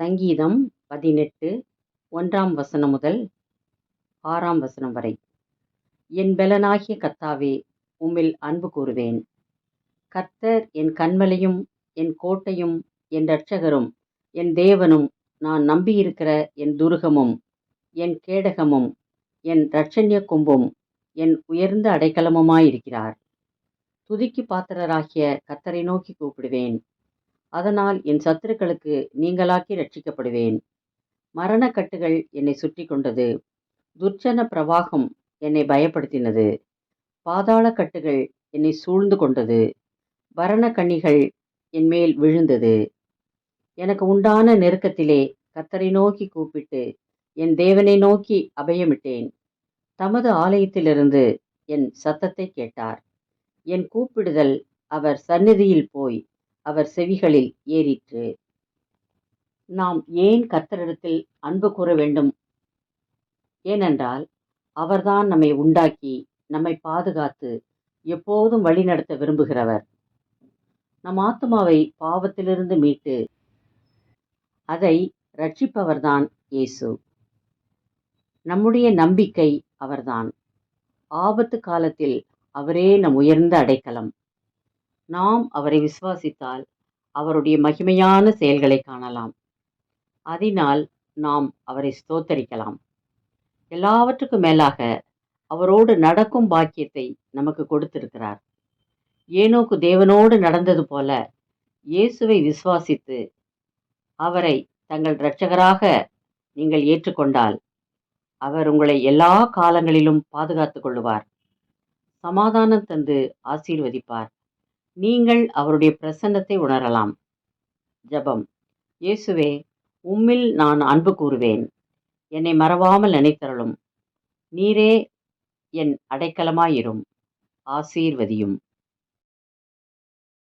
சங்கீதம் பதினெட்டு ஒன்றாம் வசனம் முதல் ஆறாம் வசனம் வரை. என் பலனாகிய கத்தாவே உம்மில் அன்பு கூறுவேன். கர்த்தர் என் கண்மலையும் என் கோட்டையும் என் இரட்சகரும் என் தேவனும் நான் நம்பியிருக்கிற என் துருகமும் என் கேடகமும் என் இரட்சண்ய கொம்பும் என் உயர்ந்த அடைக்கலமுமாயிருக்கிறார். துதிக்கு பாத்திரராகிய கத்தரை நோக்கி கூப்பிடுவேன். அதனால் என் சத்துருக்களுக்கு நீங்களாக்கி ரட்சிக்கப்படுவேன். மரணக்கட்டுகள் என்னை சுற்றி கொண்டது. துர்ச்சன பிரவாகம் என்னை பயப்படுத்தினது. பாதாள கட்டுகள் என்னை சூழ்ந்து கொண்டது. வரண கண்ணிகள் என் மேல் விழுந்தது. எனக்கு உண்டான நெருக்கத்திலே கத்தரை நோக்கி கூப்பிட்டு என் தேவனை நோக்கி அபயமிட்டேன். தமது ஆலயத்திலிருந்து என் சத்தத்தை கேட்டார். என் கூப்பிடுதல் அவர் சந்நிதியில் போய் அவர் செவிகளில் ஏறிற்று. நாம் ஏன் கர்த்தரிடத்தில் அன்பு கூற வேண்டும்? ஏனென்றால் அவர்தான் நம்மை உண்டாக்கி நம்மை பாதுகாத்து எப்போதும் வழிநடத்த விரும்புகிறவர். நம் ஆத்மாவை பாவத்திலிருந்து மீட்டு அதை ரட்சிப்பவர்தான் இயேசு. நம்முடைய நம்பிக்கை அவர்தான். ஆபத்து காலத்தில் அவரே நம் உயர்ந்த அடைக்கலம். நாம் அவரை விசுவாசித்தால் அவருடைய மகிமையான செயல்களை காணலாம். அதனால் நாம் அவரை ஸ்தோத்தரிக்கலாம். எல்லாவற்றுக்கும் மேலாக அவரோடு நடக்கும் பாக்கியத்தை நமக்கு கொடுத்திருக்கிறார். ஏனோக்கு தேவனோடு நடந்தது போல இயேசுவை விசுவாசித்து அவரை தங்கள் இரட்சகராக நீங்கள் ஏற்றுக்கொண்டால் அவர் உங்களை எல்லா காலங்களிலும் பாதுகாத்து கொள்ளுவார். சமாதானம் தந்து ஆசீர்வதிப்பார். நீங்கள் அவருடைய பிரசன்னத்தை உணரலாம். ஜபம். இயேசுவே உம்மில் நான் அன்பு கூறுவேன். என்னை மறவாமல் நினைத்தருளும். நீரே என் அடைக்கலமாயிரும். ஆசீர்வதியும்.